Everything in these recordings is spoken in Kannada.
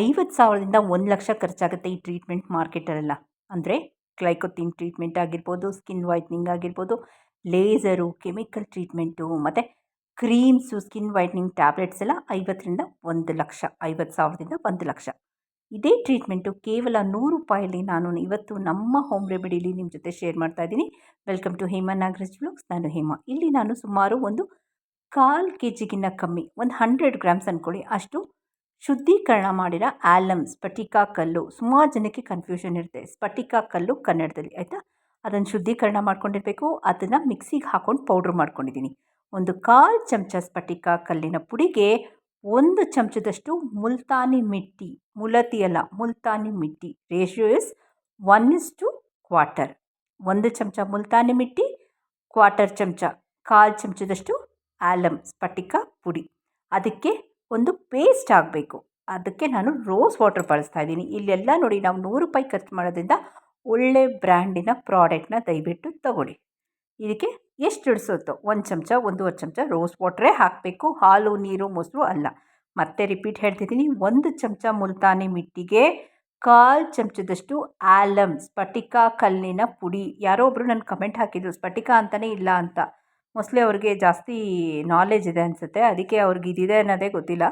ಐವತ್ತು ಸಾವಿರದಿಂದ ಒಂದು ಲಕ್ಷ ಖರ್ಚಾಗುತ್ತೆ ಈ ಟ್ರೀಟ್ಮೆಂಟ್ ಮಾರ್ಕೆಟಲ್ಲೆಲ್ಲ. ಅಂದರೆ ಕ್ಲೈಕೋತಿನ್ ಟ್ರೀಟ್ಮೆಂಟ್ ಆಗಿರ್ಬೋದು, ಸ್ಕಿನ್ ವೈಟ್ನಿಂಗ್ ಆಗಿರ್ಬೋದು, ಲೇಸರು, ಕೆಮಿಕಲ್ ಟ್ರೀಟ್ಮೆಂಟು, ಮತ್ತು ಕ್ರೀಮ್ಸು, ಸ್ಕಿನ್ ವೈಟ್ನಿಂಗ್ ಟ್ಯಾಬ್ಲೆಟ್ಸ್ ಎಲ್ಲ ಐವತ್ತರಿಂದ ಒಂದು ಲಕ್ಷ, ಐವತ್ತು ಸಾವಿರದಿಂದ ಒಂದು ಲಕ್ಷ. ಇದೇ ಟ್ರೀಟ್ಮೆಂಟು ಕೇವಲ ನೂರು ರೂಪಾಯಲ್ಲಿ ನಾನು ಇವತ್ತು ನಮ್ಮ ಹೋಮ್ ರೆಮಿಡಿಲಿ ನಿಮ್ಮ ಜೊತೆ ಶೇರ್ ಮಾಡ್ತಾ ಇದ್ದೀನಿ. Welcome to Hema Nagaraj vlogs ನಾನು ಹೇಮಾ. ಇಲ್ಲಿ ನಾನು ಸುಮಾರು ಒಂದು ಕಾಲು ಕೆ ಜಿಗಿನ್ನ ಕಮ್ಮಿ, ಒಂದು ಹಂಡ್ರೆಡ್ ಗ್ರಾಮ್ಸ್ ಅಂದ್ಕೊಳ್ಳಿ ಅಷ್ಟು ಶುದ್ಧೀಕರಣ ಮಾಡಿರೋ ಆಲಮ್ ಸ್ಫಟಿಕ ಕಲ್ಲು, ಸುಮಾರು ಜನಕ್ಕೆ ಕನ್ಫ್ಯೂಷನ್ ಇರುತ್ತೆ. ಸ್ಫಟಿಕ ಕಲ್ಲು ಕನ್ನಡದಲ್ಲಿ, ಆಯಿತಾ? ಅದನ್ನು ಶುದ್ಧೀಕರಣ ಮಾಡ್ಕೊಂಡಿರಬೇಕು. ಅದನ್ನು ಮಿಕ್ಸಿಗೆ ಹಾಕೊಂಡು ಪೌಡ್ರ್ ಮಾಡ್ಕೊಂಡಿದ್ದೀನಿ ಒಂದು ಕಾಲು ಚಮಚ ಸ್ಫಟಿಕ ಕಲ್ಲಿನ ಪುಡಿಗೆ ಒಂದು ಚಮಚದಷ್ಟು ಮುಲ್ತಾನಿ ಮಿಟ್ಟಿ, ಮುಲತಿ ಅಲ್ಲ, multani mitti. Ratio is one is to quarter ಒಂದು ಚಮಚ ಮುಲ್ತಾನಿ ಮಿಟ್ಟಿ ಕ್ವಾರ್ಟರ್ ಚಮಚ ಕಾಲು ಚಮಚದಷ್ಟು ಆಲಮ್, ಸ್ಫಟಿಕ ಪುಡಿ. ಅದಕ್ಕೆ ಒಂದು ಪೇಸ್ಟ್ ಆಗಬೇಕು. ಅದಕ್ಕೆ ನಾನು ರೋಸ್ ವಾಟರ್ ಬಳಸ್ತಾ ಇದ್ದೀನಿ. ಇಲ್ಲೆಲ್ಲ ನೋಡಿ ನಾವು ನೂರು ರೂಪಾಯಿ ಖರ್ಚು ಮಾಡೋದ್ರಿಂದ ಒಳ್ಳೆ ಬ್ರ್ಯಾಂಡಿನ ಪ್ರಾಡಕ್ಟ್ನ ದಯವಿಟ್ಟು ತಗೊಳ್ಳಿ. ಇದಕ್ಕೆ ಎಷ್ಟು ಇಡಿಸುತ್ತೋ ಒಂದು ಚಮಚ, ಒಂದೂವರೆ ಚಮಚ ರೋಸ್ ವಾಟ್ರೇ ಹಾಕಬೇಕು. ಹಾಲು, ನೀರು, ಮೊಸರು ಅಲ್ಲ. ಮತ್ತೆ ರಿಪೀಟ್ ಹೇಳ್ತಿದ್ದೀನಿ. ಒಂದು ಚಮಚ ಮುಲ್ತಾನಿ ಮಿಟ್ಟಿಗೆ ಕಾಲು ಚಮಚದಷ್ಟು ಆಲಮ್ ಸ್ಫಟಿಕ ಕಲ್ಲಿನ ಪುಡಿ. ಯಾರೋ ಒಬ್ಬರು ನನ್ನ ಕಮೆಂಟ್ ಹಾಕಿದ್ರು, ಸ್ಫಟಿಕ ಅಂತಲೇ ಇಲ್ಲ ಅಂತ. ಮೋಸ್ಟ್ಲಿ ಅವ್ರಿಗೆ ಜಾಸ್ತಿ ನಾಲೆಜ್ ಇದೆ ಅನಿಸುತ್ತೆ. ಅದಕ್ಕೆ ಅವ್ರಿಗೆ ಇದಿದೆ ಅನ್ನೋದೇ ಗೊತ್ತಿಲ್ಲ.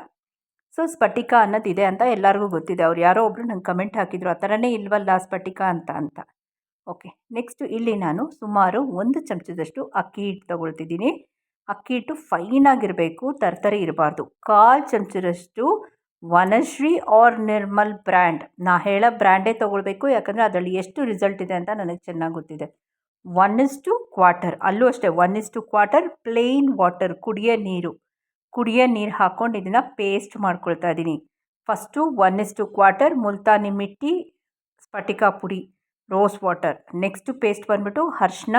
ಸೊ ಸ್ಫಟಿಕ ಅನ್ನೋದಿದೆ ಅಂತ ಎಲ್ಲರಿಗೂ ಗೊತ್ತಿದೆ. ಅವ್ರು ಯಾರೋ ಒಬ್ಬರು ನಂಗೆ ಕಮೆಂಟ್ ಹಾಕಿದ್ರು, ಆ ಥರನೇ ಇಲ್ವಲ್ಲ ಸ್ಫಟಿಕ ಅಂತ ಅಂತ. ಓಕೆ ನೆಕ್ಸ್ಟು ಇಲ್ಲಿ ನಾನು ಸುಮಾರು ಒಂದು ಚಮಚದಷ್ಟು ಅಕ್ಕಿ ಹಿಟ್ಟು ತೊಗೊಳ್ತಿದ್ದೀನಿ. ಅಕ್ಕಿ ಹಿಟ್ಟು ಫೈನಾಗಿರಬೇಕು ತರ್ತರಿ ಇರಬಾರ್ದು. ಕಾಲು ಚಮಚದಷ್ಟು ವನಶ್ರೀ ಆರ್ ನಿರ್ಮಲ್ ಬ್ರ್ಯಾಂಡ್ ನಾ ಹೇಳೋ ಬ್ರ್ಯಾಂಡೇ ತೊಗೊಳ್ಬೇಕು, ಯಾಕಂದರೆ ಅದರಲ್ಲಿ ಎಷ್ಟು ರಿಸಲ್ಟ್ ಇದೆ ಅಂತ ನನಗೆ ಚೆನ್ನಾಗಿ ಗೊತ್ತಿದೆ. ಒನ್ ಇಸ್ ಟು ಕ್ವಾಟರ್ ಅಲ್ಲೂ ಅಷ್ಟೇ one is to quarter plain water ಕುಡಿಯೋ ನೀರು. ಕುಡಿಯೋ ನೀರು ಹಾಕ್ಕೊಂಡು ಇದನ್ನು ಪೇಸ್ಟ್ ಮಾಡ್ಕೊಳ್ತಾ ಇದ್ದೀನಿ first one is to quarter multani mitti, ಸ್ಫಟಿಕ ಪುಡಿ ರೋಸ್ ವಾಟರ್ ನೆಕ್ಸ್ಟು ಪೇಸ್ಟ್ ಬಂದುಬಿಟ್ಟು ಅರ್ಶಿನ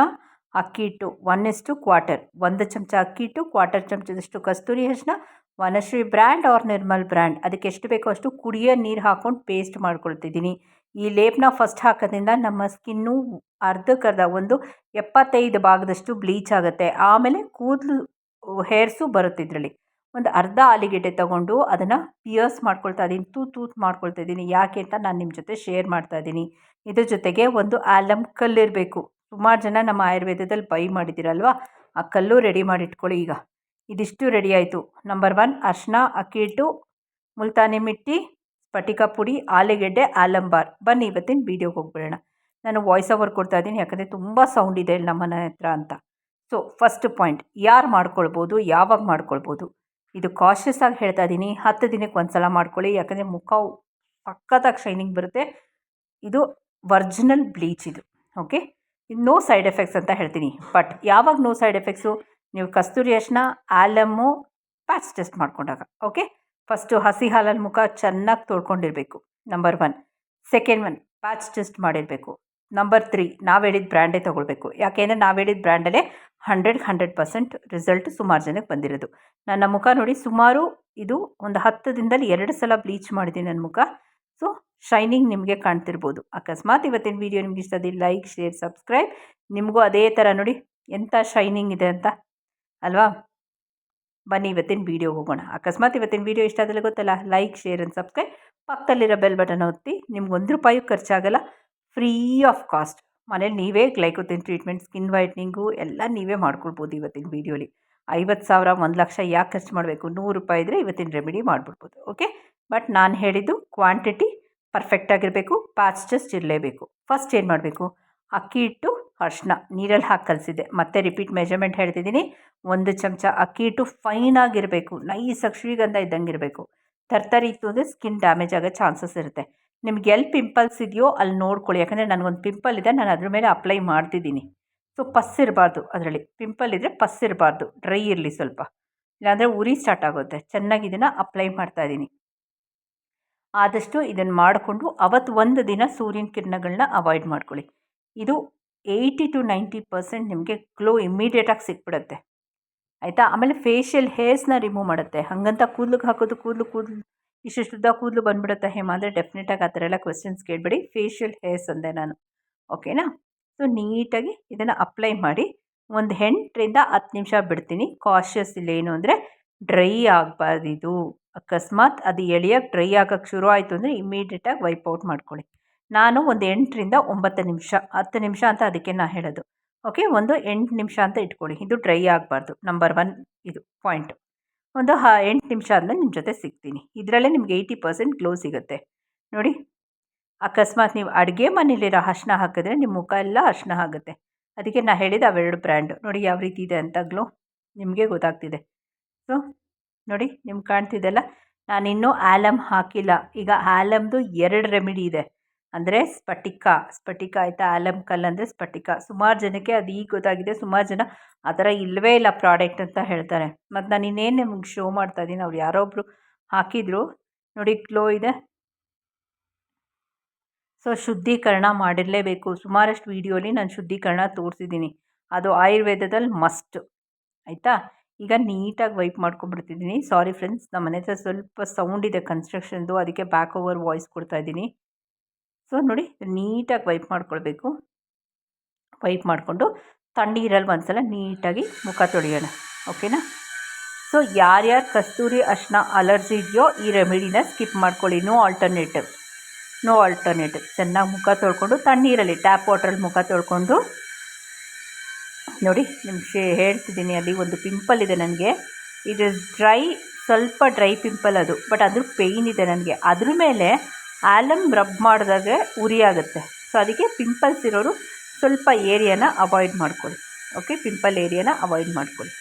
ಅಕ್ಕಿ ಹಿಟ್ಟು. ಒನ್ ಇಸ್ಟು ಕ್ವಾಟರ್ ಒಂದು ಚಮಚ ಅಕ್ಕಿ ಹಿಟ್ಟು ಕ್ವಾಟರ್ ಚಮಚದಷ್ಟು ಕಸ್ತೂರಿ ಅರಿಶಿನ Vanashree brand or Nirmal brand. ಅದಕ್ಕೆ ಎಷ್ಟು ಬೇಕೋ ಅಷ್ಟು ಕುಡಿಯೋ ನೀರು ಹಾಕ್ಕೊಂಡು ಪೇಸ್ಟ್ ಮಾಡ್ಕೊಳ್ತಿದ್ದೀನಿ ಈ ಲೇಪನ ಫಸ್ಟ್ ಹಾಕೋದ್ರಿಂದ ನಮ್ಮ ಸ್ಕಿನ್ನು ಅರ್ಧಕ್ಕರ್ಧ ಒಂದು ಎಪ್ಪತ್ತೈದು ಭಾಗದಷ್ಟು ಬ್ಲೀಚ್ ಆಗುತ್ತೆ. ಆಮೇಲೆ ಕೂದಲು ಹೇರ್ಸು ಬರುತ್ತೆ ಇದರಲ್ಲಿ. ಒಂದು ಅರ್ಧ ಆಲಿಗೆಡ್ಡೆ ತಗೊಂಡು ಅದನ್ನು ಪಿಯರ್ಸ್ ಮಾಡ್ಕೊಳ್ತಾ ಇದ್ದೀನಿ, ತೂತ್ ತೂತ್ ಮಾಡ್ಕೊಳ್ತಾ ಇದ್ದೀನಿ. ಯಾಕೆ ಅಂತ ನಾನು ನಿಮ್ಮ ಜೊತೆ ಶೇರ್ ಮಾಡ್ತಾ ಇದ್ದೀನಿ. ಇದ್ರ ಜೊತೆಗೆ ಒಂದು ಆಲಮ್ ಕಲ್ಲಿರಬೇಕು ಸುಮಾರು ಜನ ನಮ್ಮ ಆಯುರ್ವೇದದಲ್ಲಿ ಬೈ ಮಾಡಿದ್ದೀರಲ್ವಾ? ಆ ಕಲ್ಲು ರೆಡಿ ಮಾಡಿ ಇಟ್ಕೊಳ್ಳಿ ಈಗ. ಇದಿಷ್ಟು ರೆಡಿ ಆಯಿತು. ನಂಬರ್ ಒನ್ ಅರ್ಶಿನ, ಅಕ್ಕಿ ಹಿಟ್ಟು, ಮುಲ್ತಾನಿ ಮಿಟ್ಟಿ ಸ್ಫಟಿಕ ಪುಡಿ, ಆಲೂಗೆಡ್ಡೆ, ಆಲಂಬಾರ್. ಬನ್ನಿ ಇವತ್ತಿನ ವೀಡಿಯೋಗೆ ಹೋಗ್ಬಿಡೋಣ. ನಾನು ವಾಯ್ಸ್ ಓವರ್ ಕೊಡ್ತಾ ಇದ್ದೀನಿ, ಯಾಕಂದರೆ ತುಂಬ ಸೌಂಡ್ ಇದೆ ನಮ್ಮ ಮನೆ ಹತ್ರ ಅಂತ. ಸೊ ಫಸ್ಟ್ ಪಾಯಿಂಟ್ ಯಾರು ಮಾಡ್ಕೊಳ್ಬೋದು, ಯಾವಾಗ ಮಾಡ್ಕೊಳ್ಬೋದು? ಇದು ಕಾಶಿಯಸ್ ಆಗಿ ಹೇಳ್ತಾ ಇದ್ದೀನಿ. ಹತ್ತು ದಿನಕ್ಕೆ ಒಂದು ಸಲ ಮಾಡ್ಕೊಳ್ಳಿ, ಯಾಕಂದರೆ ಮುಖ ಪಕ್ಕದಾಗ ಶೈನಿಂಗ್ ಬರುತ್ತೆ. ಇದು ವರ್ಜಿನಲ್ ಬ್ಲೀಚ್ ಇದು ಓಕೆ ಇದು ನೋ ಸೈಡ್ ಎಫೆಕ್ಟ್ಸ್ ಅಂತ ಹೇಳ್ತೀನಿ. ಬಟ್ ಯಾವಾಗ ನೋ ಸೈಡ್ ಎಫೆಕ್ಟ್ಸು ನೀವು ಕಸ್ತೂರಿ ಅರ್ಶಿನ ಆಲಮ್ಮು ಪ್ಯಾಚ್ ಟೆಸ್ಟ್ ಮಾಡ್ಕೊಂಡಾಗ ಓಕೆ ಫಸ್ಟು ಹಸಿ ಹಾಲಲ್ಲಿ ಮುಖ ಚೆನ್ನಾಗಿ ತೊಳ್ಕೊಂಡಿರಬೇಕು. Number one. Second one, patch test ಮಾಡಿರಬೇಕು. ನಂಬರ್ ತ್ರೀ, ನಾವು ಹೇಳಿದ ಬ್ರ್ಯಾಂಡೇ ತೊಗೊಳ್ಬೇಕು. ಯಾಕೆಂದರೆ ನಾವು ಹೇಳಿದ ಬ್ರ್ಯಾಂಡಲ್ಲೇ ಹಂಡ್ರೆಡ್ ಹಂಡ್ರೆಡ್ ಪರ್ಸೆಂಟ್ ರಿಸಲ್ಟ್ ಸುಮಾರು ಜನಕ್ಕೆ ಬಂದಿರೋದು. ನನ್ನ ಮುಖ ನೋಡಿ ಸುಮಾರು ಇದು ಒಂದು ಹತ್ತು ದಿನದಲ್ಲಿ ಎರಡು ಸಲ ಬ್ಲೀಚ್ ಮಾಡಿದ್ದೀನಿ ನನ್ನ ಮುಖ. ಸೊ, ಶೈನಿಂಗ್ ನಿಮಗೆ ಕಾಣ್ತಿರ್ಬೋದು. ಅಕಸ್ಮಾತ್ ಇವತ್ತಿನ ವೀಡಿಯೋ ನಿಮ್ಗೆ ಇಷ್ಟ ಆದ್ರೆ ಲೈಕ್, ಶೇರ್, ಸಬ್ಸ್ಕ್ರೈಬ್. ನಿಮಗೂ ಅದೇ ಥರ ನೋಡಿ ಎಂಥ ಶೈನಿಂಗ್ ಇದೆ ಅಂತ. ಅಲ್ವಾ? ಬನ್ನಿ ಇವತ್ತಿನ ವೀಡಿಯೋ ಹೋಗೋಣ. ಅಕಸ್ಮಾತ್ ಇವತ್ತಿನ ವೀಡಿಯೋ ಇಷ್ಟ ಆದಲ್ಲಿ ಗೊತ್ತಲ್ಲ ಲೈಕ್ ಶೇರ್ ಆ್ಯಂಡ್ ಸಬ್ಸ್ಕ್ರೈಬ್ ಪಕ್ಕದಲ್ಲಿರೋ ಬೆಲ್ ಬಟನ್ ಒತ್ತಿ, ನಿಮ್ಗೆ ಒಂದು ರೂಪಾಯಿ ಖರ್ಚಾಗಲ್ಲ ಫ್ರೀ ಆಫ್ ಕಾಸ್ಟ್ ಮನೇಲಿ ನೀವೇ ಗ್ಲೈಕೋತಿನ್ ಟ್ರೀಟ್ಮೆಂಟ್ ಸ್ಕಿನ್ ವೈಟ್ನಿಂಗು ಎಲ್ಲ ನೀವೇ ಮಾಡ್ಕೊಳ್ಬೋದು ಇವತ್ತಿನ ವೀಡಿಯೋಲಿ ಐವತ್ತು ಸಾವಿರ, ಒಂದು ಲಕ್ಷ ಯಾಕೆ ಖರ್ಚು ಮಾಡಬೇಕು? ನೂರು ರೂಪಾಯಿ ಇದ್ದರೆ ಇವತ್ತಿನ ರೆಮಿಡಿ ಮಾಡಿಬಿಡ್ಬೋದು ಓಕೆ ಬಟ್ ನಾನು ಹೇಳಿದ್ದು ಕ್ವಾಂಟಿಟಿ ಪರ್ಫೆಕ್ಟ್ ಆಗಿರಬೇಕು ಪ್ಯಾಚಸ್ಟ್ ಇರಲೇಬೇಕು. ಫಸ್ಟ್ ಏನು ಮಾಡಬೇಕು? ಅಕ್ಕಿ ಹಿಟ್ಟು ಅರ್ಶಿನ ನೀರಲ್ಲಿ ಹಾಕಿ ಕಲಿಸಿದ್ದೆ. ಮತ್ತೆ ರಿಪೀಟ್ ಮೆಜರ್ಮೆಂಟ್ ಹೇಳ್ತಿದ್ದೀನಿ. ಒಂದು ಚಮಚ ಅಕ್ಕಿ ಹಿಟ್ಟು ಫೈನಾಗಿರಬೇಕು ನೈಸಾಗಿ ಶ್ರೀಗಂಧ ಇದ್ದಂಗೆ ಇರಬೇಕು ತರ್ತರಿ ಇತ್ತು ಅಂದರೆ ಸ್ಕಿನ್ ಡ್ಯಾಮೇಜ್ ಆಗೋ ಚಾನ್ಸಸ್ ಇರುತ್ತೆ. ನಿಮ್ಗೆ ಎಲ್ಲಿ ಪಿಂಪಲ್ಸ್ ಇದೆಯೋ ಅಲ್ಲಿ ನೋಡ್ಕೊಳ್ಳಿ. ಯಾಕಂದರೆ ನನಗೊಂದು ಪಿಂಪಲ್ ಇದೆ, ನಾನು ಅದ್ರ ಮೇಲೆ ಅಪ್ಲೈ ಮಾಡ್ತಿದ್ದೀನಿ. ಸೊ ಪಸ್ ಇರಬಾರ್ದು ಅದರಲ್ಲಿ. ಪಿಂಪಲ್ ಇದ್ದರೆ ಪಸ್ ಇರಬಾರ್ದು. ಡ್ರೈ ಇರಲಿ ಸ್ವಲ್ಪ. ಇಲ್ಲಾಂದರೆ ಉರಿ ಸ್ಟಾರ್ಟ್ ಆಗುತ್ತೆ. ಚೆನ್ನಾಗಿ ಇದನ್ನು ಅಪ್ಲೈ ಮಾಡ್ತಾ ಇದ್ದೀನಿ ಆದಷ್ಟು ಇದನ್ನು ಮಾಡಿಕೊಂಡು ಅವತ್ತು ಒಂದು ದಿನ ಸೂರ್ಯನ ಕಿರಣಗಳನ್ನ ಅವಾಯ್ಡ್ ಮಾಡ್ಕೊಳ್ಳಿ. ಇದು ಏಯ್ಟಿ ಟು ನೈಂಟಿ ಪರ್ಸೆಂಟ್ ನಿಮಗೆ ಗ್ಲೋ ಇಮ್ಮಿಡಿಯೇಟಾಗಿ ಸಿಕ್ಬಿಡುತ್ತೆ. ಆಯಿತಾ? ಆಮೇಲೆ ಫೇಶಿಯಲ್ ಹೇರ್ಸ್ನ ರಿಮೂವ್ ಮಾಡುತ್ತೆ. ಹಾಗಂತ ಕೂದಲಿಗೆ ಹಾಕೋದು, ಕೂದಲು ಕೂದಲು ಇಷ್ಟು ಉದ್ದ ಕೂದಲು ಬಂದುಬಿಡುತ್ತೆ ಹೇಮ. ಅಂದರೆ ಡೆಫಿನೆಟಾಗಿ ಆ ಥರ ಎಲ್ಲ ಕ್ವೆಶನ್ಸ್ ಕೇಳಬೇಡಿ. ಫೇಶಿಯಲ್ ಹೇರ್ಸ್ ಅಂದೆ ನಾನು. ಓಕೆನಾ ಸೊ ನೀಟಾಗಿ ಇದನ್ನು ಅಪ್ಲೈ ಮಾಡಿ. ಒಂದು ಎಂಟರಿಂದ ಹತ್ತು ನಿಮಿಷ ಬಿಡ್ತೀನಿ. ಕಾಶಿಯಸ್ ಇಲ್ಲ ಏನು ಅಂದರೆ ಡ್ರೈ ಆಗಬಾರ್ದಿದು. ಅಕಸ್ಮಾತ್ ಅದು ಎಳೆಯೋಕ್ಕೆ ಡ್ರೈ ಆಗೋಕ್ಕೆ ಶುರು ಆಯಿತು ಅಂದರೆ ಇಮ್ಮಿಡಿಯೇಟಾಗಿ ವೈಪ್ ಔಟ್ ಮಾಡ್ಕೊಳ್ಳಿ. ನಾನು ಒಂದು ಎಂಟರಿಂದ ಒಂಬತ್ತು ನಿಮಿಷ, ಹತ್ತು ನಿಮಿಷ ಅಂತ ಅದಕ್ಕೆ ನಾನು ಹೇಳೋದು. ಓಕೆ ಒಂದು ಎಂಟು ನಿಮಿಷ ಅಂತ ಇಟ್ಕೊಳ್ಳಿ. ಇದು ಡ್ರೈ ಆಗಬಾರ್ದು. ನಂಬರ್ ಒನ್ ಇದು ಪಾಯಿಂಟ್ ಒಂದು ಹ, ಎಂಟು ನಿಮಿಷ ಆದಮೇಲೆ ನಿಮ್ಮ ಜೊತೆ ಸಿಗ್ತೀನಿ. ಇದರಲ್ಲೇ ನಿಮ್ಗೆ ಏಯ್ಟಿ ಪರ್ಸೆಂಟ್ ಗ್ಲೋ ಸಿಗುತ್ತೆ. ನೋಡಿ, ಅಕಸ್ಮಾತ್ ನೀವು ಅಡುಗೆ ಮನೇಲಿರೋ ಅರ್ಶಿನ ಹಾಕಿದ್ರೆ ನಿಮ್ಮ ಮುಖ ಎಲ್ಲ ಅರ್ಶಿನ ಆಗುತ್ತೆ. ಅದಕ್ಕೆ ನಾನು ಹೇಳಿದ ಅವೆರಡು ಬ್ರ್ಯಾಂಡು ನೋಡಿ, ಯಾವ ರೀತಿ ಇದೆ ಅಂತ ಗ್ಲೋ ನಿಮಗೆ ಗೊತ್ತಾಗ್ತಿದೆ. ಸೊ ನೋಡಿ, ನಿಮ್ಗೆ ಕಾಣ್ತಿದ್ದಲ್ಲ ನಾನಿನ್ನೂ ಆ್ಯಲಮ್ ಹಾಕಿಲ್ಲ. ಈಗ ಆ್ಯಲಮ್ದು ಎರಡು ರೆಮಿಡಿ ಇದೆ. ಅಂದರೆ ಸ್ಫಟಿಕ ಸ್ಫಟಿಕ ಆಯಿತಾ? ಆ್ಯಲಮ್ ಕಲ್ ಅಂದರೆ ಸ್ಫಟಿಕ. ಸುಮಾರು ಜನಕ್ಕೆ ಅದು ಈಗ ಗೊತ್ತಾಗಿದೆ. ಸುಮಾರು ಜನ ಆ ಥರ ಇಲ್ಲವೇ ಇಲ್ಲ ಪ್ರಾಡಕ್ಟ್ ಅಂತ ಹೇಳ್ತಾರೆ. ಮತ್ತು ನಾನು ಇನ್ನೇನು ನಿಮ್ಗೆ ಶೋ ಮಾಡ್ತಾ ಇದ್ದೀನಿ. ಅವ್ರು ಯಾರೋ ಒಬ್ಬರು ಹಾಕಿದರು. ನೋಡಿ ಗ್ಲೋ ಇದೆ. ಸೊ ಶುದ್ಧೀಕರಣ ಮಾಡಿರಲೇಬೇಕು. ಸುಮಾರಷ್ಟು ವೀಡಿಯೋಲಿ ನಾನು ಶುದ್ಧೀಕರಣ ತೋರಿಸಿದ್ದೀನಿ. ಅದು ಆಯುರ್ವೇದದಲ್ಲಿ ಮಸ್ಟ್ ಆಯಿತಾ? ಈಗ ನೀಟಾಗಿ ವೈಪ್ ಮಾಡ್ಕೊಂಡ್ಬಿಡ್ತಿದ್ದೀನಿ. ಸಾರಿ ಫ್ರೆಂಡ್ಸ್ ನಮ್ಮ ಮನೆ ಹತ್ರ ಸ್ವಲ್ಪ ಸೌಂಡ್ ಇದೆ ಕನ್ಸ್ಟ್ರಕ್ಷನ್ದು ಅದಕ್ಕೆ ಬ್ಯಾಕ್ ಓವರ್ ವಾಯ್ಸ್ ಕೊಡ್ತಾಯಿದ್ದೀನಿ ಸೊ ನೋಡಿ ನೀಟಾಗಿ ವೈಪ್ ಮಾಡ್ಕೊಳ್ಬೇಕು. ವೈಪ್ ಮಾಡಿಕೊಂಡು ತಣ್ಣೀರಲ್ಲಿ ಒಂದು ಸಲ ನೀಟಾಗಿ ಮುಖ ತೊಳೆಯೋಣ. ಓಕೆನಾ ಸೊ ಯಾರ್ಯಾರು ಕಸ್ತೂರಿ ಅರ್ಶಿನ ಅಲರ್ಜಿ ಇದೆಯೋ ಈ ರೆಮಿಡಿನ ಸ್ಕಿಪ್ ಮಾಡ್ಕೊಳ್ಳಿ. ನೋ ಆಲ್ಟರ್ನೇಟಿವ್ ನೋ ಆಲ್ಟರ್ನೇಟಿವ್ ಚೆನ್ನಾಗಿ ಮುಖ ತೊಳ್ಕೊಂಡು ತಣ್ಣೀರಲ್ಲಿ ಟ್ಯಾಪ್ ವಾಟ್ರಲ್ಲಿ ಮುಖ ತೊಳ್ಕೊಂಡು ನೋಡಿ, ನಿಮಗೆ ಹೇಳ್ತಿದ್ದೀನಿ ಅಲ್ಲಿ ಒಂದು ಪಿಂಪಲ್ ಇದೆ ನನಗೆ. ಇಟ್ ಇಸ್ ಡ್ರೈ ಸ್ವಲ್ಪ ಡ್ರೈ ಪಿಂಪಲ್ ಅದು. ಬಟ್ ಅದ್ರ ಪೇಯ್ನ್ ಇದೆ ನನಗೆ. ಅದ್ರ ಮೇಲೆ ಆಲಮ್ ರಬ್ ಮಾಡಿದಾಗ ಉರಿಯಾಗುತ್ತೆ ಸೊ ಅದಕ್ಕೆ ಪಿಂಪಲ್ಸ್ ಇರೋರು ಸ್ವಲ್ಪ ಏರಿಯಾನ ಅವಾಯ್ಡ್ ಮಾಡ್ಕೊಳ್ಳಿ. ಓಕೆ ಪಿಂಪಲ್ ಏರಿಯಾನ ಅವಾಯ್ಡ್ ಮಾಡ್ಕೊಳ್ಳಿ.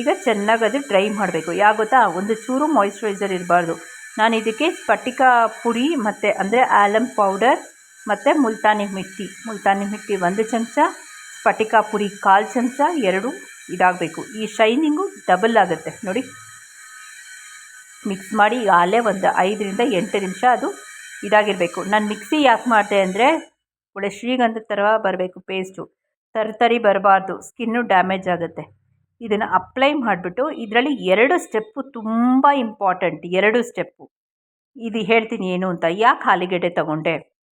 ಈಗ ಚೆನ್ನಾಗಿ ಅದು ಡ್ರೈ ಮಾಡಬೇಕು. ಯಾಕೆ ಗೊತ್ತಾ? ಒಂದು ಚೂರು ಮಾಯಿಶ್ಚರೈಸರ್ ಇರಬಾರ್ದು. ನಾನು ಇದಕ್ಕೆ ಸ್ಫಟಿಕ ಪುಡಿ ಮತ್ತು ಅಂದರೆ ಆಲಮ್ ಪೌಡರ್ ಮತ್ತು ಮುಲ್ತಾನಿ ಮಿಟ್ಟಿ. ಮುಲ್ತಾನಿ ಮಿಟ್ಟಿ ಒಂದು ಚಮಚ, ಸ್ಫಟಿಕ ಪುಡಿ ಕಾಲು ಚಮಚ, ಎರಡು ಇದಾಗಬೇಕು. ಈ ಶೈನಿಂಗು ಡಬಲ್ ಆಗುತ್ತೆ. ನೋಡಿ. ಮಿಕ್ಸ್ ಮಾಡಿ ಆಲೇ ಒಂದು ಐದರಿಂದ ಎಂಟು ನಿಮಿಷ ಅದು ಇದಾಗಿರಬೇಕು. ನಾನು ಮಿಕ್ಸಿ ಯಾಕೆ ಮಾಡಿದೆ ಅಂದರೆ, ಒಳ್ಳೆ ಶ್ರೀಗಂಧದ ಥರ ಬರಬೇಕು ಪೇಸ್ಟು ತರ್ತರಿ ಬರಬಾರ್ದು ಸ್ಕಿನ್ನು ಡ್ಯಾಮೇಜ್ ಆಗುತ್ತೆ. ಇದನ್ನು ಅಪ್ಲೈ ಮಾಡಿಬಿಟ್ಟು, ಇದರಲ್ಲಿ ಎರಡು ಸ್ಟೆಪ್ಪು ತುಂಬ ಇಂಪಾರ್ಟೆಂಟ್ ಎರಡು ಸ್ಟೆಪ್ಪು ಇದು ಹೇಳ್ತೀನಿ ಏನು ಅಂತ, ಯಾಕೆ ಆಲಿಗಡ್ಡೆ ತಗೊಂಡೆ?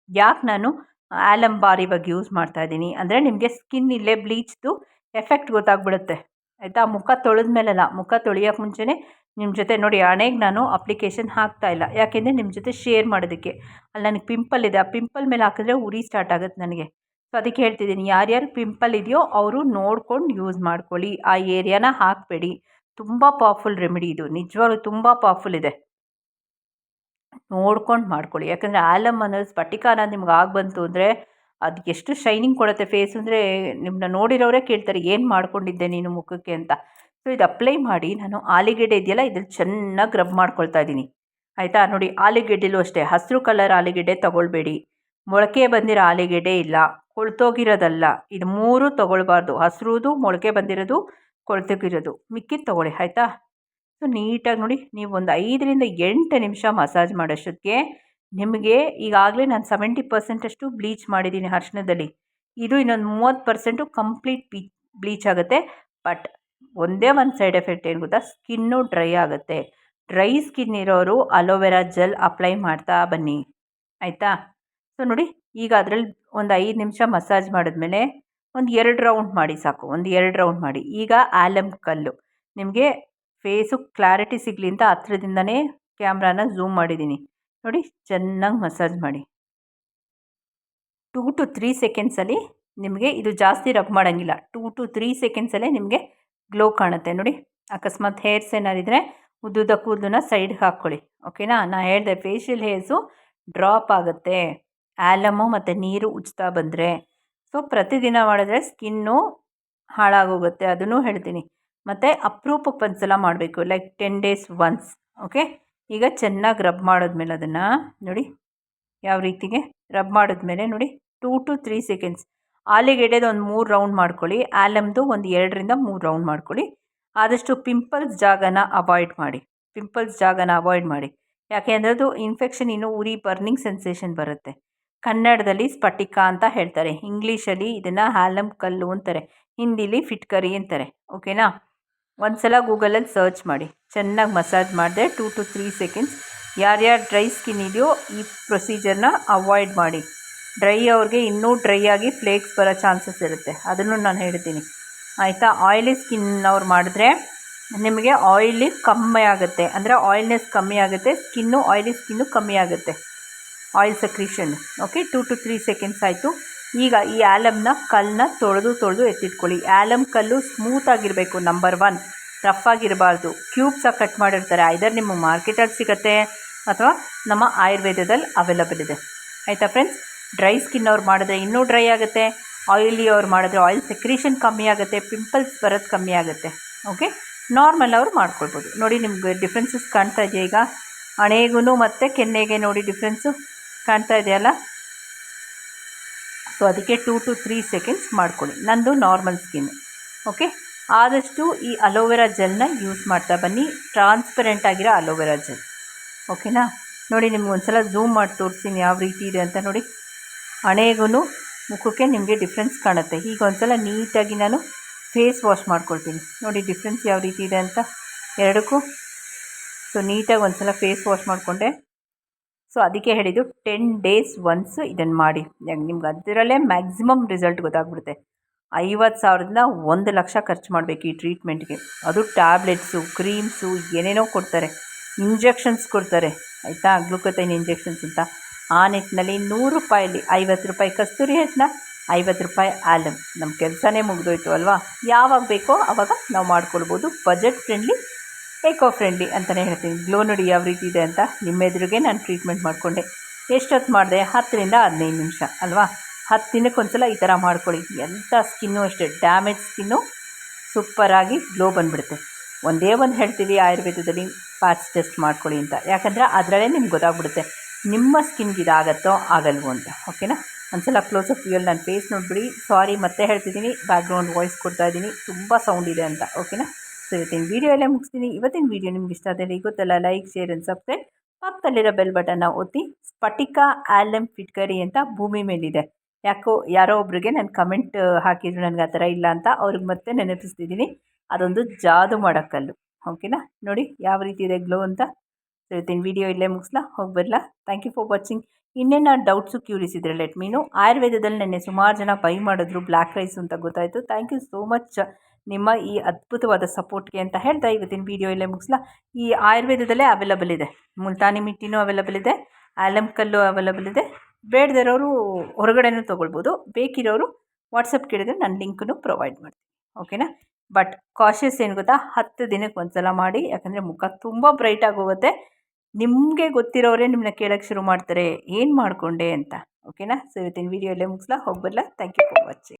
ಯಾಕೆ ನಾನು ಆಲಂ ಬಾರ್ ಇವಾಗ ಯೂಸ್ ಮಾಡ್ತಾ ಇದ್ದೀನಿ? ಅಂದರೆ ನಿಮಗೆ ಸ್ಕಿನ್ ಇಲ್ಲೇ ಬ್ಲೀಚ್ದು ಎಫೆಕ್ಟ್ ಗೊತ್ತಾಗ್ಬಿಡುತ್ತೆ. ಆಯಿತಾ? ಮುಖ ತೊಳೆದ ಮೇಲೆಲ್ಲ ಮುಖ ತೊಳೆಯೋಕೆ ಮುಂಚೆನೇ ನಿಮ್ಮ ಜೊತೆ ನೋಡಿ ಹಣೆಗೆ ನಾನು ಅಪ್ಲಿಕೇಶನ್ ಹಾಕ್ತಾ ಇಲ್ಲ. ಯಾಕೆಂದರೆ ನಿಮ್ಮ ಜೊತೆ ಶೇರ್ ಮಾಡೋದಕ್ಕೆ. ಅಲ್ಲಿ ನನಗೆ ಪಿಂಪಲ್ ಇದೆ. ಆ ಪಿಂಪಲ್ ಮೇಲೆ ಹಾಕಿದ್ರೆ ಉರಿ ಸ್ಟಾರ್ಟ್ ಆಗುತ್ತೆ ನನಗೆ. ಸೊ ಅದಕ್ಕೆ ಹೇಳ್ತಿದ್ದೀನಿ, ಯಾರ್ಯಾರು ಪಿಂಪಲ್ ಇದೆಯೋ ಅವರು ನೋಡ್ಕೊಂಡು ಯೂಸ್ ಮಾಡ್ಕೊಳ್ಳಿ. ಆ ಏರಿಯಾನ ಹಾಕಬೇಡಿ. ತುಂಬ ಪವರ್ಫುಲ್ ರೆಮಿಡಿ ಇದು. ನಿಜವಾಗ್ಲೂ ತುಂಬ ಪವರ್ಫುಲ್ ಇದೆ. ನೋಡ್ಕೊಂಡು ಮಾಡ್ಕೊಳ್ಳಿ. ಯಾಕಂದರೆ ಆಲಮ್ ಅನ್ನೋದು ಸ್ಫಟಿಕಾನ ನಿಮ್ಗೆ ಆಗಿ ಬಂತು ಅಂದರೆ ಅದು ಎಷ್ಟು ಶೈನಿಂಗ್ ಕೊಡುತ್ತೆ ಫೇಸ್ ಅಂದರೆ ನಿಮ್ಮನ್ನ ನೋಡಿರೋರೇ ಕೇಳ್ತಾರೆ, ಏನು ಮಾಡ್ಕೊಂಡಿದ್ದೆ ನೀನು ಮುಖಕ್ಕೆ? ಅಂತ. ಸೊ ಇದು ಅಪ್ಲೈ ಮಾಡಿ ನಾನು ಆಲೂಗೆಡ್ಡೆ ಇದೆಯಲ್ಲ, ಇದ್ರಲ್ಲಿ ಚೆನ್ನಾಗಿ ರಬ್ ಮಾಡ್ಕೊಳ್ತಾ ಇದ್ದೀನಿ. ಆಯಿತಾ? ನೋಡಿ, ಆಲೂಗೆಡ್ಡೆಲೂ ಅಷ್ಟೇ. ಹಸಿರು ಕಲರ್ ಆಲೂಗೆಡ್ಡೆ ತೊಗೊಳ್ಬೇಡಿ. ಮೊಳಕೆ ಬಂದಿರೋ ಆಲೂಗೆಡ್ಡೆ ಇಲ್ಲ. ಕೊಳ್ತೋಗಿರೋದಲ್ಲ. ಇದು ಮೂರು ತೊಗೊಳ್ಬಾರ್ದು. ಹಸಿರುದು, ಮೊಳಕೆ ಬಂದಿರೋದು, ಕೊಳ್ತೋಗಿರೋದು. ಮಿಕ್ಕಿದ್ದು ತೊಗೊಳ್ಳಿ. ಆಯಿತಾ? ಸೊ ನೀಟಾಗಿ ನೋಡಿ, ನೀವು ಒಂದು ಐದರಿಂದ ಎಂಟು ನಿಮಿಷ ಮಸಾಜ್ ಮಾಡೋಷ್ಟೊತ್ತಿಗೆ ನಿಮಗೆ ಈಗಾಗಲೇ ನಾನು ಸೆವೆಂಟಿ ಪರ್ಸೆಂಟಷ್ಟು ಬ್ಲೀಚ್ ಮಾಡಿದ್ದೀನಿ ಅರ್ಶಿನದಲ್ಲಿ. ಇದು ಇನ್ನೊಂದು ಮೂವತ್ತು ಪರ್ಸೆಂಟು ಕಂಪ್ಲೀಟ್ ಬ್ಲೀಚ್ ಆಗುತ್ತೆ. ಬಟ್ ಒಂದೇ ಒಂದು ಸೈಡ್ ಎಫೆಕ್ಟ್ ಏನು ಗೊತ್ತಾ? ಸ್ಕಿನ್ನು ಡ್ರೈ ಆಗುತ್ತೆ. ಡ್ರೈ ಸ್ಕಿನ್ ಇರೋರು ಅಲೋವೆರಾ ಜೆಲ್ ಅಪ್ಲೈ ಮಾಡ್ತಾ ಬನ್ನಿ. ಆಯಿತಾ? ಸೊ ನೋಡಿ, ಈಗ ಅದರಲ್ಲಿ ಒಂದು ಐದು ನಿಮಿಷ ಮಸಾಜ್ ಮಾಡಿದ್ಮೇಲೆ ಒಂದು ಎರಡು ರೌಂಡ್ ಮಾಡಿ ಸಾಕು. ಒಂದು ಎರಡು ರೌಂಡ್ ಮಾಡಿ. ಈಗ ಆಲಮ್ ಕಲ್ಲು. ನಿಮಗೆ ಫೇಸು ಕ್ಲಾರಿಟಿ ಸಿಗಲಿ ಅಂತ ಹತ್ರದಿಂದನೇ ಕ್ಯಾಮ್ರಾನ ಝೂಮ್ ಮಾಡಿದ್ದೀನಿ ನೋಡಿ, ಚೆನ್ನಾಗಿ ಮಸಾಜ್ ಮಾಡಿ. ಟೂ ಟು ತ್ರೀ ಸೆಕೆಂಡ್ಸಲ್ಲಿ ನಿಮಗೆ ಇದು ಜಾಸ್ತಿ ರಬ್ ಮಾಡೋಂಗಿಲ್ಲ. ಟೂ ಟು ತ್ರೀ ಸೆಕೆಂಡ್ಸಲ್ಲೇ ನಿಮಗೆ ಗ್ಲೋ ಕಾಣುತ್ತೆ ನೋಡಿ. ಅಕಸ್ಮಾತ್ ಹೇರ್ಸ್ ಏನಾರಿದ್ರೆ ಉದ್ದುದ ಕೂದಲನ್ನ ಸೈಡ್ಗೆ ಹಾಕ್ಕೊಳ್ಳಿ. ಓಕೆನಾ ನಾ? ಹೇಳಿದೆ ಫೇಶಿಯಲ್ ಹೇರ್ಸು ಡ್ರಾಪ್ ಆಗುತ್ತೆ. ಆಲಮು ಮತ್ತು ನೀರು ಉಜ್ತಾ ಬಂದರೆ. ಸೊ ಪ್ರತಿದಿನ ಮಾಡಿದ್ರೆ ಸ್ಕಿನ್ನು ಹಾಳಾಗೋಗುತ್ತೆ. ಅದನ್ನು ಹೇಳ್ತೀನಿ. ಮತ್ತು ಅಪರೂಪಕ್ಕೆ ಒಂದು ಸಲ ಮಾಡಬೇಕು. Like ten days once okay ಈಗ ಚೆನ್ನಾಗಿ ರಬ್ ಮಾಡಿದ್ಮೇಲೆ ಅದನ್ನು ನೋಡಿ. ಯಾವ ರೀತಿಗೆ? ರಬ್ ಮಾಡಿದ್ಮೇಲೆ ನೋಡಿ. ಟೂ ಟು ತ್ರೀ ಸೆಕೆಂಡ್ಸ್ ಆಲಿಗೆಡ್ಡೆದು ಒಂದು ಮೂರು ರೌಂಡ್ ಮಾಡ್ಕೊಳ್ಳಿ, ಆಲಮ್ದು ಒಂದು ಎರಡರಿಂದ ಮೂರು ರೌಂಡ್ ಮಾಡ್ಕೊಳ್ಳಿ. ಆದಷ್ಟು ಪಿಂಪಲ್ಸ್ ಜಾಗನ ಅವಾಯ್ಡ್ ಮಾಡಿ ಪಿಂಪಲ್ಸ್ ಜಾಗನ ಅವಾಯ್ಡ್ ಮಾಡಿ. ಯಾಕೆ ಅಂದರೆ ಅದು ಇನ್ಫೆಕ್ಷನ್ ಇನ್ನೂ ಉರಿ ಬರ್ನಿಂಗ್ ಸೆನ್ಸೇಷನ್ ಬರುತ್ತೆ. ಕನ್ನಡದಲ್ಲಿ ಸ್ಫಟಿಕ ಅಂತ ಹೇಳ್ತಾರೆ, ಇಂಗ್ಲೀಷಲ್ಲಿ ಇದನ್ನು ಹ್ಯಾಲಮ್ ಕಲ್ಲು ಅಂತಾರೆ, ಹಿಂದಿಲಿ ಫಿಟ್ಕರಿ ಅಂತಾರೆ, ಓಕೆನಾ? ಒಂದು ಸಲ ಗೂಗಲಲ್ಲಿ ಸರ್ಚ್ ಮಾಡಿ, ಚೆನ್ನಾಗಿ ಮಸಾಜ್ ಮಾಡಿದೆ ಟೂ ಟು ತ್ರೀ ಸೆಕೆಂಡ್ಸ್ ಯಾರ್ಯಾರು ಡ್ರೈ ಸ್ಕಿನ್ ಇದೆಯೋ ಈ ಪ್ರೊಸೀಜರ್ನ ಅವಾಯ್ಡ್ ಮಾಡಿ. ಡ್ರೈ ಅವ್ರಿಗೆ ಇನ್ನೂ ಡ್ರೈ ಆಗಿ ಫ್ಲೇಕ್ಸ್ ಬರೋ ಚಾನ್ಸಸ್ ಇರುತ್ತೆ. ಅದನ್ನು ನಾನು ಹೇಳ್ತೀನಿ. ಆಯಿತಾ? ಆಯಿಲಿ ಸ್ಕಿನ್ ಅವ್ರು ಮಾಡಿದ್ರೆ ನಿಮಗೆ ಆಯಿಲಿ ಕಮ್ಮಿ ಆಗುತ್ತೆ. ಅಂದರೆ ಆಯಿಲ್ನೆಸ್ ಕಮ್ಮಿ ಆಗುತ್ತೆ ಸ್ಕಿನ್ನು ಆಯಿಲಿ ಸ್ಕಿನ್ನು ಕಮ್ಮಿ ಆಗುತ್ತೆ. Oil secretion okay two to three seconds ಆಯಿತು. ಈಗ ಈ ಆ್ಯಲಮ್ನ ಕಲ್ಲನ್ನ ತೊಳೆದು ತೊಳೆದು ಎತ್ತಿಟ್ಕೊಳ್ಳಿ. ಆಲಮ್ ಕಲ್ಲು ಸ್ಮೂತ್ ಆಗಿರಬೇಕು ನಂಬರ್ ಒನ್ ರಫ್ ಆಗಿರಬಾರ್ದು. ಕ್ಯೂಬ್ಸಾಗಿ ಕಟ್ ಮಾಡಿರ್ತಾರೆ. ಐದರ್ ನಿಮ್ಮ ಮಾರ್ಕೆಟಲ್ಲಿ ಸಿಗುತ್ತೆ ಅಥವಾ ನಮ್ಮ ಆಯುರ್ವೇದದಲ್ಲಿ ಅವೈಲಬಲ್ ಇದೆ. ಆಯಿತಾ ಫ್ರೆಂಡ್ಸ್ ಡ್ರೈ ಸ್ಕಿನ್ ಅವ್ರು ಮಾಡಿದ್ರೆ ಇನ್ನೂ ಡ್ರೈ ಆಗುತ್ತೆ ಆಯಿಲಿ ಅವ್ರು ಮಾಡಿದ್ರೆ ಆಯಿಲ್ ಸೆಕ್ರೇಷನ್ ಕಮ್ಮಿ ಆಗುತ್ತೆ ಪಿಂಪಲ್ಸ್ ಬರೋದು ಕಮ್ಮಿ ಆಗುತ್ತೆ ಓಕೆ ನಾರ್ಮಲ್ ಅವ್ರು ಮಾಡ್ಕೊಳ್ಬೋದು. ನೋಡಿ ನಿಮ್ಗೆ ಡಿಫ್ರೆನ್ಸಸ್ ಕಾಣ್ತಾ ಇದೆಯಾ ಈಗ? ಹಣೆಗೂ ಮತ್ತು ಕೆನ್ನೆಗೆ ನೋಡಿ ಡಿಫ್ರೆನ್ಸು ಕಾಣ್ತಾ ಇದೆಯಲ್ಲ ಸೊ ಅದಕ್ಕೆ ಟೂ ಟು ತ್ರೀ ಸೆಕೆಂಡ್ಸ್ ಮಾಡ್ಕೊಳ್ಳಿ. ನಂದು ನಾರ್ಮಲ್ ಸ್ಕಿನ್ ಓಕೆ ಆದಷ್ಟು ಈ ಅಲೋವೆರಾ ಜೆಲ್ನ ಯೂಸ್ ಮಾಡ್ತಾ ಬನ್ನಿ. ಟ್ರಾನ್ಸ್ಪರೆಂಟ್ ಆಗಿರೋ ಅಲೋವೆರಾ ಜೆಲ್ ಓಕೆನಾ ನೋಡಿ ನಿಮ್ಗೆ ಒಂದು ಸಲ ಝೂಮ್ ಮಾಡಿ ತೋರಿಸ್ತೀನಿ ಯಾವ ರೀತಿ ಇದೆ ಅಂತ ನೋಡಿ. ಹಣೆಗೂ ಮುಖಕ್ಕೆ ನಿಮಗೆ ಡಿಫ್ರೆನ್ಸ್ ಕಾಣುತ್ತೆ. ಈಗ ಒಂದು ಸಲ ನೀಟಾಗಿ ನಾನು ಫೇಸ್ ವಾಶ್ ಮಾಡ್ಕೊಳ್ತೀನಿ. ನೋಡಿ ಡಿಫ್ರೆನ್ಸ್ ಯಾವ ರೀತಿ ಇದೆ ಅಂತ. ಎರಡಕ್ಕೂ ಸೊ ನೀಟಾಗಿ ಒಂದು ಸಲ ಫೇಸ್ ವಾಶ್ ಮಾಡಿಕೊಂಡೆ. ಸೊ ಅದಕ್ಕೆ ಹೇಳಿದ್ದು ಟೆನ್ ಡೇಸ್ ಒನ್ಸ್ ಇದನ್ನು ಮಾಡಿ. ನಿಮ್ಗೆ ಅದರಲ್ಲೇ ಮ್ಯಾಕ್ಸಿಮಮ್ ರಿಸಲ್ಟ್ ಗೊತ್ತಾಗ್ಬಿಡುತ್ತೆ. ಐವತ್ತು ಸಾವಿರದಿಂದ ಒಂದು ಲಕ್ಷ ಖರ್ಚು ಮಾಡಬೇಕು ಈ ಟ್ರೀಟ್ಮೆಂಟ್ಗೆ ಅದು ಟ್ಯಾಬ್ಲೆಟ್ಸು ಕ್ರೀಮ್ಸು ಏನೇನೋ ಕೊಡ್ತಾರೆ. ಇಂಜೆಕ್ಷನ್ಸ್ ಕೊಡ್ತಾರೆ. ಆಯಿತಾ? ಗ್ಲುಕೋತೈನ್ ಇಂಜೆಕ್ಷನ್ಸ್ ಅಂತ. ಆ ನಿಟ್ಟಿನಲ್ಲಿ ನೂರು ರೂಪಾಯಲ್ಲಿ ಐವತ್ತು ರೂಪಾಯಿ ಕಸ್ತೂರಿ ಹೆಚ್ಚಿನ ಐವತ್ತು ರೂಪಾಯಿ ಆಲಮ್ ನಮ್ಮ ಕೆಲಸನೇ ಮುಗಿದೋಯ್ತು ಅಲ್ವಾ? ಯಾವಾಗ ಬೇಕೋ ಆವಾಗ ನಾವು ಮಾಡ್ಕೊಳ್ಬೋದು ಬಜೆಟ್ ಫ್ರೆಂಡ್ಲಿ ಏಕೋ ಫ್ರೆಂಡ್ಲಿ ಅಂತಲೇ ಹೇಳ್ತೀನಿ. ಗ್ಲೋ ನೋಡಿ ಯಾವ ರೀತಿ ಇದೆ ಅಂತ ನಿಮ್ಮ ಎದುರಿಗೆ ನಾನು ಟ್ರೀಟ್ಮೆಂಟ್ ಮಾಡಿಕೊಂಡೆ. ಎಷ್ಟೊತ್ತು ಮಾಡಿದೆ? ಹತ್ತರಿಂದ ಹದಿನೈದು ನಿಮಿಷ ಅಲ್ವಾ? ಹತ್ತು ದಿನಕ್ಕೆ ಒಂದ್ಸಲ ಈ ಥರ ಮಾಡ್ಕೊಳ್ಳಿ. ಎಂಥ ಸ್ಕಿನ್ನು ಅಷ್ಟೇ ಡ್ಯಾಮೇಜ್ ಸ್ಕಿನ್ನು ಸೂಪರಾಗಿ ಗ್ಲೋ ಬಂದುಬಿಡುತ್ತೆ. ಒಂದೇ ಒಂದು ಹೇಳ್ತೀವಿ ಆಯುರ್ವೇದದಲ್ಲಿ ಪ್ಯಾಚ್ ಟೆಸ್ಟ್ ಮಾಡ್ಕೊಳ್ಳಿ ಅಂತ. ಯಾಕಂದರೆ ಅದರಲ್ಲೇ ನಿಮ್ಗೆ ಗೊತ್ತಾಗ್ಬಿಡುತ್ತೆ. ನಿಮ್ಮ ಸ್ಕಿನ್ಗೆ ಇದಾಗತ್ತೋ ಆಗಲ್ವೋ ಅಂತ ಓಕೆನಾ ಒಂದ್ಸಲ ಕ್ಲೋಸಪ್ ವ್ಯೂಯಲ್ಲಿ ನಾನು ಫೇಸ್ ನೋಡಿಬಿಡಿ. ಸಾರಿ ಮತ್ತೆ ಹೇಳ್ತಿದ್ದೀನಿ. ಬ್ಯಾಕ್ಗ್ರೌಂಡ್ ವಾಯ್ಸ್ ಕೊಡ್ತಾ ಇದ್ದೀನಿ. ತುಂಬ ಸೌಂಡ್ ಇದೆ ಅಂತ ಓಕೆನಾ ಸೊ ಇವತ್ತಿನ ವೀಡಿಯೋ ಎಲ್ಲ ಮುಗಿಸ್ತೀನಿ. ಇವತ್ತಿನ ವೀಡಿಯೋ ನಿಮ್ಗೆ ಇಷ್ಟ ಆದರೆ ಗೊತ್ತಲ್ಲ ಲೈಕ್ ಶೇರ್ ಆ್ಯಂಡ್ ಸಬ್ಸ್ಕ್ರೈಬ್ ಪಕ್ಕದಲ್ಲಿರೋ ಬೆಲ್ ಬಟನ್ನ ಒತ್ತಿ. ಸ್ಫಟಿಕ ಆಲಮ್ ಫಿಟ್ಕರಿ ಅಂತ ಭೂಮಿ ಮೇಲಿದೆ. ಯಾಕೋ, ಯಾರೋ ಒಬ್ರಿಗೆ ನಾನು ಕಮೆಂಟ್ ಹಾಕಿದ್ರು ನನಗೆ ಆ ಥರ ಇಲ್ಲ ಅಂತ, ಅವ್ರಿಗೆ ಮತ್ತೆ ನೆನಪಿಸ್ತಿದ್ದೀನಿ. ಅದೊಂದು ಜಾದು ಮಾಡೋಕ್ಕಲ್ಲು ಓಕೆನಾ ನೋಡಿ, ಯಾವ ರೀತಿ ಇದೆ ಗ್ಲೋ ಅಂತ. ಇವತ್ತಿನ ವಿಡಿಯೋ ಇಲ್ಲೇ ಮುಗಿಸ್ಲಾ ಹೋಗಿ ಬರಲಾ ಥ್ಯಾಂಕ್ ಯು ಫಾರ್ ವಾಚಿಂಗ್ ಇನ್ನೇನು ಡೌಟ್ಸು ಕ್ಯೂರಿಸ್ ಇದ್ರೆ ಲೆಟ್ ಮೀನು ಆಯುರ್ವೇದದಲ್ಲಿ ನೆನ್ನೆ ಸುಮಾರು ಜನ ಬೈ ಮಾಡಿದ್ರು ಬ್ಲ್ಯಾಕ್ ರೈಸ್ ಅಂತ ಗೊತ್ತಾಯಿತು. ಥ್ಯಾಂಕ್ ಯು ಸೋ ಮಚ್ ನಿಮ್ಮ ಈ ಅದ್ಭುತವಾದ ಸಪೋರ್ಟ್ಗೆ ಅಂತ ಹೇಳ್ತಾ ಇವತ್ತಿನ ವೀಡಿಯೋ ಇಲ್ಲೇ ಮುಗಿಸ್ಲಾ. ಈ ಆಯುರ್ವೇದದಲ್ಲೇ ಅವೈಲಬಲ್ ಇದೆ. ಮುಲ್ತಾನಿ ಮಿಟ್ಟಿನೂ ಅವೈಲಬಲ್ ಇದೆ. ಆಲಮ್ ಕಲ್ಲು ಅವೈಲಬಲ್ ಇದೆ. ಬೇಡದಿರೋರು ಹೊರಗಡೆನೂ ತೊಗೊಳ್ಬೋದು. ಬೇಕಿರೋರು ವಾಟ್ಸಪ್ ಕೇಳಿದರೆ ನಾನು ಲಿಂಕನ್ನು ಪ್ರೊವೈಡ್ ಮಾಡ್ತೀನಿ. ಓಕೆನಾ ಬಟ್ ಕಾಶಿಯಸ್ ಏನು ಗೊತ್ತಾ? ಹತ್ತು ದಿನಕ್ಕೆ ಒಂದು ಸಲ ಮಾಡಿ. ಯಾಕಂದರೆ ಮುಖ ತುಂಬ ಬ್ರೈಟಾಗಿ ಹೋಗುತ್ತೆ ನಿಮಗೆ ಗೊತ್ತಿರೋರೇ ನಿಮ್ಮನ್ನ ಕೇಳೋಕ್ಕೆ ಶುರು ಮಾಡ್ತಾರೆ. ಏನು ಮಾಡಿಕೊಂಡೆ ಅಂತ. ಓಕೆನಾ ಸೊ ಇವತ್ತಿನ ವಿಡಿಯೋ ಇಲ್ಲೇ ಮುಗಿಸ್ಲಾ? ಹೋಗ್ಬರಲ್ಲ ಥ್ಯಾಂಕ್ ಯು ಫಾರ್ ವಾಚಿಂಗ್